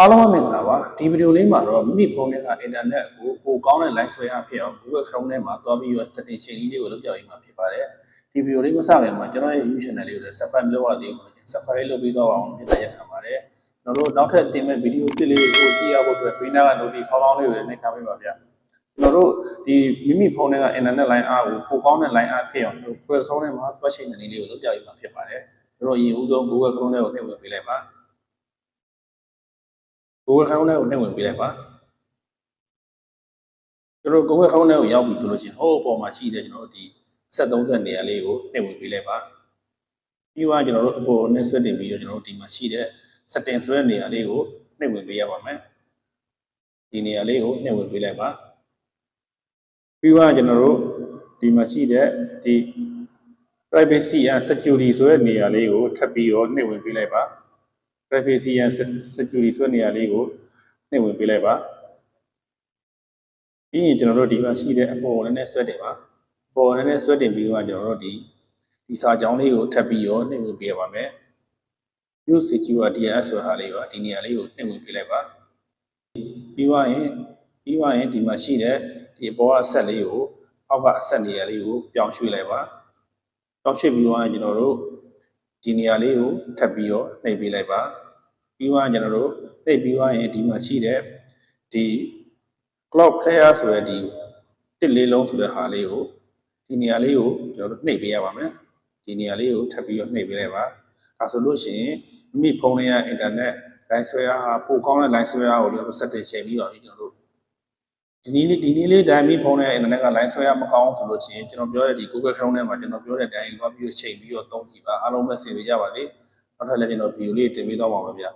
အားလုံးပဲမင်္ဂလာပါဒီဗီဒီယိုလေးမှာတော့မိမိဖုန်းထဲကအင်တာနက်ကိုပိုကောင်းတဲ့ line ဆွဲရဖြစ်အောင် Google Chrome ထဲမှာတွားပြီးတော့ setting ချိန်လေးလေးကိုလုပ်ပြပေးမှာဖြစ်ပါတယ်ဒီဗီဒီယိုလေးမစခင်မှာကျွန်တော်ရဲ့ YouTube channel လေးကိုလည်း subscribe လုပ်ရသေးဘူးဆိုရင် subscribe လုပ်ပြီးတော့အောင်မြင်တဲ့ရက်ခံပါတယ်ကျွန်တော်တို့နောက်ထပ်တင်မဲ့ဗီဒီယိုတစ်လေးကိုကြည့်ရဖို့အတွက်ဘေးနားက notification ခေါင်းလောင်းလေးကိုလည်းနှိပ်ထားပေးပါဗျာကျွန်တော်တို့ဒီမိမိဖုန်းထဲက internet line အားကိုပိုကောင်းတဲ့ line အားဖြစ်အောင် Google Chrome ထဲမှာတွားချိန်နေလေးကိုလုပ်ပြပေးမှာဖြစ်ပါတယ်ကျွန်တော်အရင်ဦးဆုံး Google Chrome ထဲကိုနှိပ်ဝင်ပေးလိုက်ပါ Google Chrome ထဲကိုနှိပ်ဝင်ပေးလိုက်ပါကျွန်တော် Google Chrome ထဲကိုရောက်ပြီဆိုလို့ရှိရင်ဟိုအပေါ်မှာရှိတဲ့ကျွန်တော်တို့ဒီဆက်30နေရာလေးကိုနှိပ်ဝင်ပေးလိုက်ပါပြီးတော့ကျွန်တော်တို့အပေါ်နဲ့ဆွဲတင်ပြီးတော့ကျွန်တော်တို့ဒီမှာရှိတဲ့ setting ဆိုတဲ့နေရာလေးကိုနှိပ်ဝင်ပေးရပါမယ်ဒီနေရာလေးကိုနှိပ်ဝင်ပေးလိုက်ပါပြီးတော့ကျွန်တော်တို့ဒီမှာရှိတဲ့ဒီ privacy and security ဆိုတဲ့နေရာလေးကိုထပ်ပြီးတော့နှိပ်ဝင်ပေးလိုက်ပါ privacy and security ဆိုတဲ့နေရာလေးကိုနှိပ်ဝင်ပေးလိုက်ပါပြီးရင်ကျွန်တော်တို့ဒီမှာရှိတဲ့အပေါ်နဲ့ဆွဲတင်ပါအပေါ်နဲ့ဆွဲတင်ပြီးတော့ကျွန်တော်တို့ဒီဒီစာကြောင်းလေးကိုထပ်ပြီးတော့နှိပ်ဝင်ပေးရပါမယ် use secure DNS ဆိုတဲ့ဟာလေးပါဒီနေရာလေးကိုနှိပ်ဝင်ပေးလိုက်ပါပြီးသွားရင်ပြီးသွားရင်ဒီမှာရှိတဲ့ဒီအပေါ်ကအဆက်လေးကိုအောက်ကအဆက်နေရာလေးကိုပြောင်းရွှေ့လိုက်ပါပြောင်းရွှေ့ပြီးသွားရင်ကျွန်တော်တို့ ဒီနေရာလေးကိုထပ်ပြီးတော့နှိပ်ပေးလိုက်ပါပြီးသွားရင်ကျွန်တော်တို့နှိပ်ပြီးသွားရင်ဒီမှာရှိတဲ့ဒီ cloud player ဆိုတဲ့ဒီတစ်လေးလုံးဆိုတဲ့ဟာလေးကိုဒီနေရာလေးကိုကျွန်တော်တို့နှိပ်ပေးရပါမယ်ဒီနေရာလေးကိုထပ်ပြီးတော့နှိပ်ပေးလိုက်ပါဒါဆိုလို့ရှိရင်မိမိဖုန်းထဲကအင်တာနက် line ဆွဲအားဟာပိုကောင်းတဲ့ line ဆွဲအားကိုကျွန်တော်တို့ setting ချိန်ပြီးတော့ကျွန်တော်တို့ ဒီနေ့လေးဒီနေ့လေးတိုင်းမိဖုန်းထဲကအင်တာနက်က line ဆွဲအားမကောင်းဆိုလို့ရှိရင်ကျွန်တော်ပြောတဲ့ဒီ Google Chrome ထဲမှာကျွန်တော်ပြောတဲ့အတိုင်းသွားပြီးတော့ချိန်ပြီးတော့သုံးကြည့်ပါအားလုံးပဲဆင်ပေးကြပါလေနောက်ထပ်လည်းကျွန်တော် video လေးတင်ပေးသွားပါမယ်ဗျာ